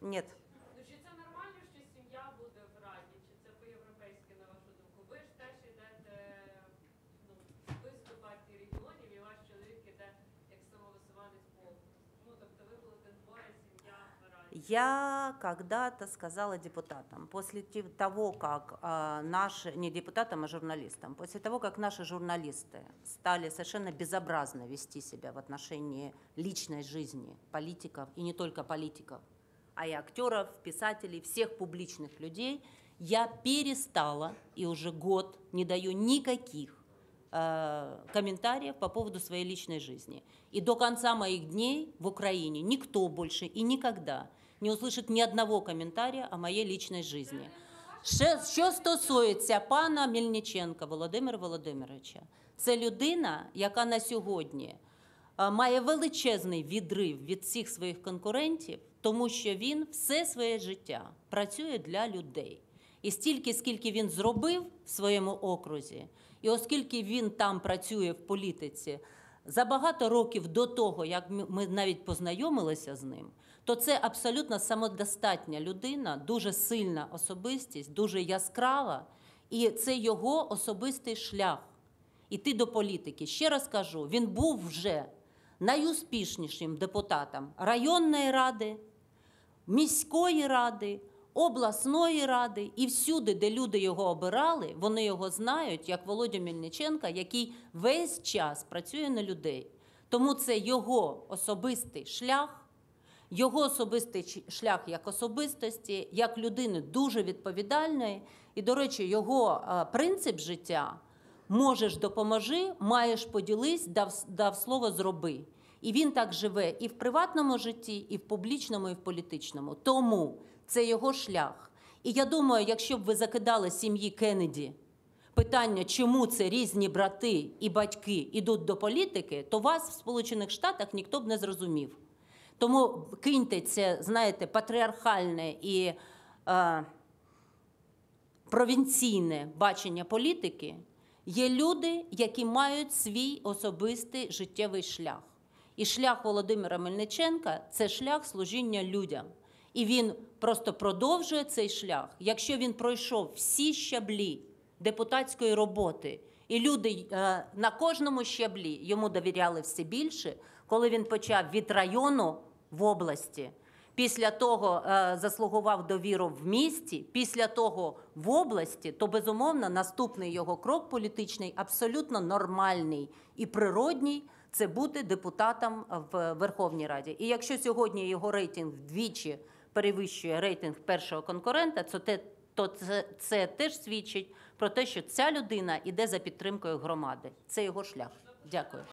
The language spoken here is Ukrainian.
Нет. Ну чи це нормально, що сім'я буде в раді? Чи це по-європейськи, на вашу думку? Ви ж теж йдете ну, ви з партії регіонів, і ваш чоловік іде як самовисуванець полку. Ну тобто ви будете двоє сім'я в раді. Я когда-то сказала депутатам, после те- того, как а, наши, не депутатам, а журналистам, после того, как наши журналисты стали совершенно безобразно вести себя в отношении личной жизни политиков, и не только политиков, а и актеров, писателей, всех публичных людей, я перестала и уже год не даю никаких э, комментариев по поводу своей личной жизни. И до конца моих дней в Украине никто больше и никогда не услышит ни одного комментария о моей личной жизни. Ще, що стосується пана Мельниченка Володимира Володимировича, це людина, яка на сьогодні е, має величезний відрив від всіх своїх конкурентів, тому що він все своє життя працює для людей. І стільки, скільки він зробив в своєму окрузі, і оскільки він там працює в політиці за багато років до того, як ми- ми навіть познайомилися з ним, то це абсолютно самодостатня людина, дуже сильна особистість, дуже яскрава, і це його особистий шлях іти до політики. Ще раз кажу, він був вже найуспішнішим депутатом районної ради, міської ради, обласної ради і всюди, де люди його обирали, вони його знають як Володя Мельниченка, який весь час працює на людей. Тому це його особистий шлях. Його особистий шлях як особистості, як людини дуже відповідальної. І, до речі, його е, принцип життя можеш допоможи, маєш поділись, дав, дав слово зроби. І він так живе і в приватному житті, і в публічному, і в політичному. Тому це його шлях. І я думаю, якщо б ви закидали сім'ї Кеннеді питання, чому це різні брати і батьки йдуть до політики, то вас в Сполучених Штатах ніхто б не зрозумів. Тому киньте це, знаєте, патріархальне і е, провінційне бачення політики. Є люди, які мають свій особистий життєвий шлях. І шлях Володимира Мельниченка це шлях служіння людям. І він просто продовжує цей шлях. Якщо він пройшов всі щаблі депутатської роботи, і люди е, на кожному щаблі йому довіряли все більше, коли він почав від району в області, після того е, заслугував довіру в місті, після того в області, то безумовно наступний його крок політичний абсолютно нормальний і природній. Це бути депутатом в Верховній Раді. І якщо сьогодні його рейтинг вдвічі перевищує рейтинг першого конкурента, то те, то це, це теж свідчить про те, що ця людина іде за підтримкою громади. Це його шлях. Дякую.